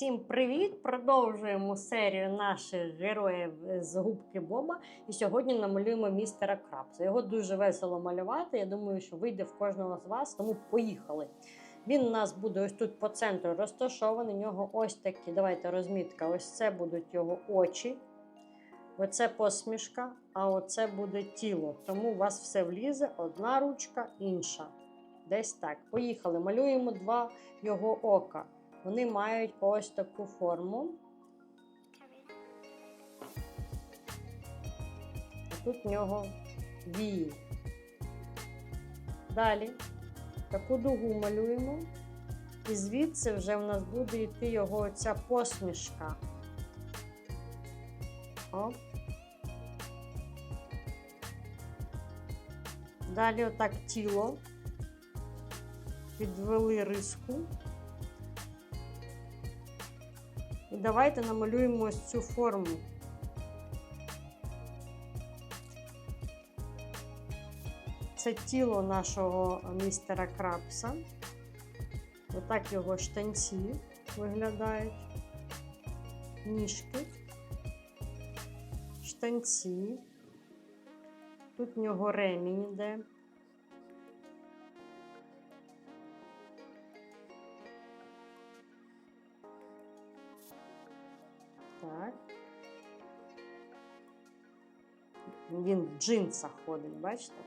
Всім привіт! Продовжуємо серію наших героїв з губки Боба. І сьогодні намалюємо містера Крабса. Його дуже весело малювати. Я думаю, що вийде в кожного з вас, тому поїхали. Він у нас буде ось тут по центру розташований. У нього ось такі. Давайте розмітка. Ось це будуть його очі. Оце посмішка, а оце буде тіло. Тому у вас все влізе: одна ручка, інша. Десь так. Поїхали. Малюємо два його ока. Вони мають ось таку форму. Тут в нього вії. Далі таку дугу малюємо. І звідси вже в нас буде йти його оця посмішка. Оп. Далі отак тіло. Підвели риску. І давайте намалюємо ось цю форму. Це тіло нашого містера Крабса. Отак його штанці виглядають. Ніжки, штанці. Тут в нього ремінь іде. Він в джинсах ходить, бачите?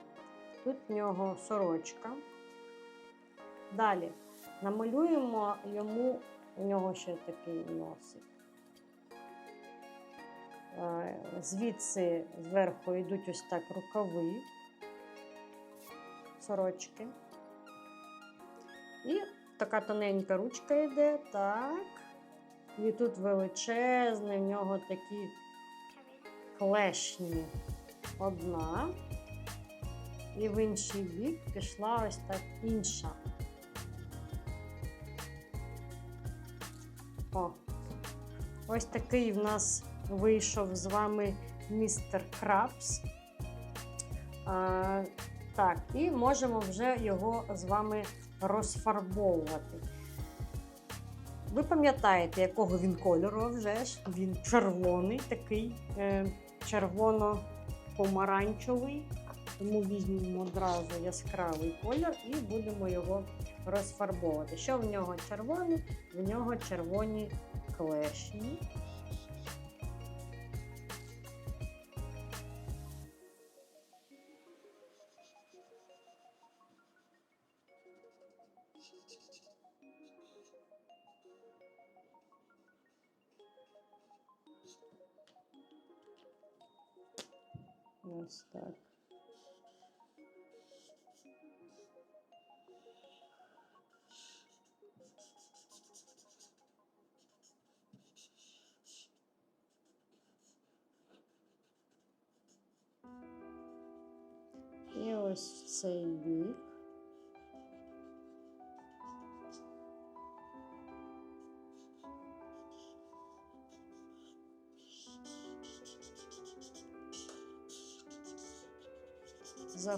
Тут в нього сорочка. Далі намалюємо йому, у нього ще такий носик. Е, Звідси зверху йдуть ось так рукави, сорочки. І така тоненька ручка йде, так. І тут величезний, в нього такі клешні. Одна. І в інший бік пішла ось так інша. О, ось такий в нас вийшов з вами містер Крабс. А, так, і можемо вже його з вами розфарбовувати. Ви пам'ятаєте, якого він кольору вже ж? Він червоний, такий е, червоно-помаранчевий. Тому візьмемо одразу яскравий колір і будемо його розфарбовувати. Що в нього червоний? В нього червоні клешні. Ось так. І ось в цей бік.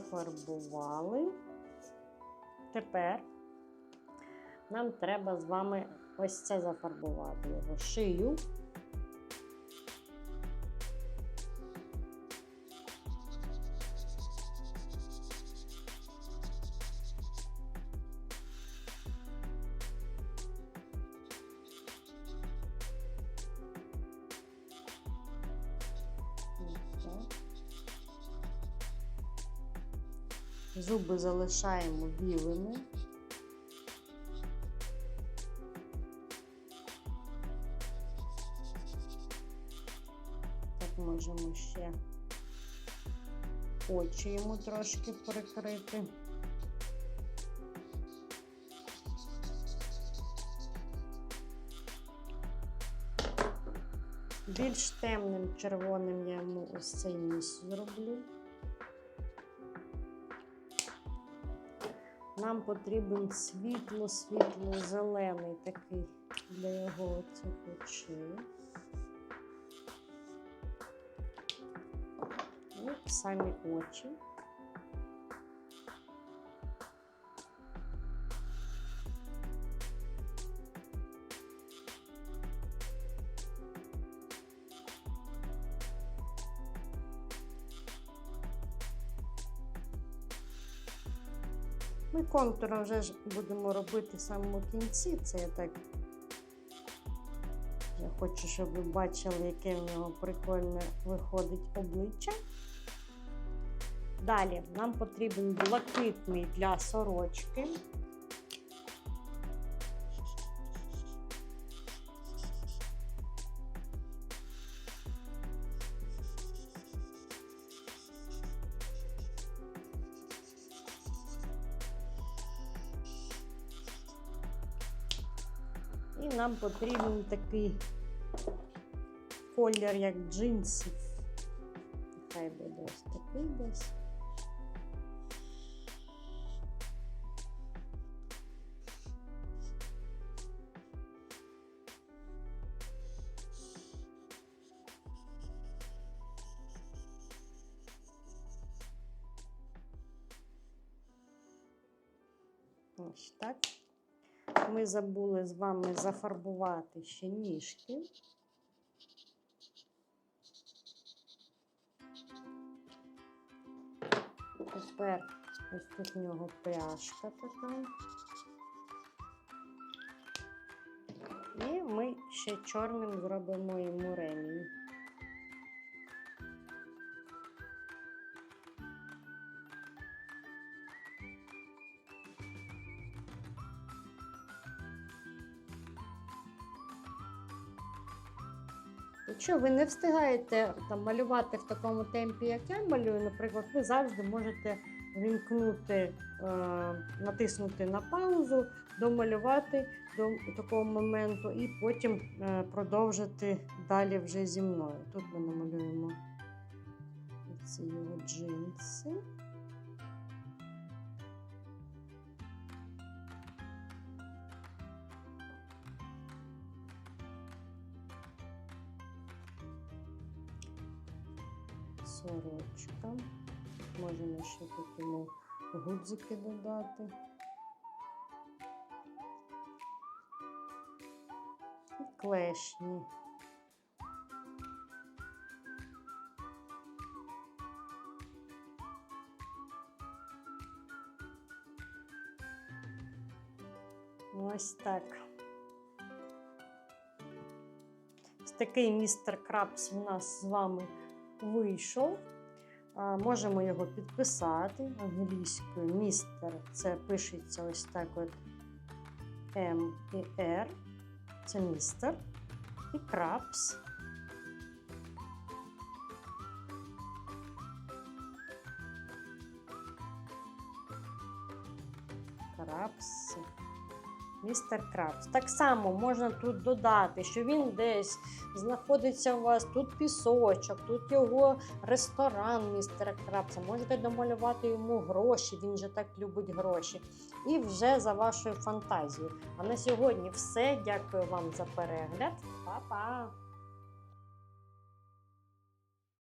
Зафарбували. Тепер нам треба з вами ось це зафарбувати його шию. Зуби залишаємо білими. Так можемо ще очі йому трошки прикрити. Більш темним червоним я йому ось цей ніс зроблю. Нам потрібен світло-світло-зелений такий для його цих очей. Самі очі. Ми контур вже ж будемо робити в самому кінці. Це я так. Я хочу, щоб ви бачили, яке в нього прикольне виходить обличчя. Далі нам потрібен блакитний для сорочки. І нам потрібен такий колір, як джинсів. Хай буде ось такий десь. Ось так. Ми забули з вами зафарбувати ще ніжки. Тепер ось тут в нього пряжка така. І ми ще чорним зробимо йому ремінь. Якщо ви не встигаєте там малювати в такому темпі, як я малюю, наприклад, ви завжди можете вімкнути, е, натиснути на паузу, домалювати до такого моменту і потім е, продовжити далі вже зі мною. Тут ми намалюємо ці його джинси. Сорочка. Можемо ще тут йому гудзики додати. І клешні. Ось так. Ось такий містер Крабс у нас з вами вийшов. Можемо його підписати англійською. Містер це пишеться ось так: от М і Р. Це містер. І крабс. Крабс. Містер Крабс. Так само можна тут додати, що він десь знаходиться у вас тут пісочок, тут його ресторан містера Крабса. Можете домалювати йому гроші, він же так любить гроші. І вже за вашою фантазією. А на сьогодні все. Дякую вам за перегляд. Па-па!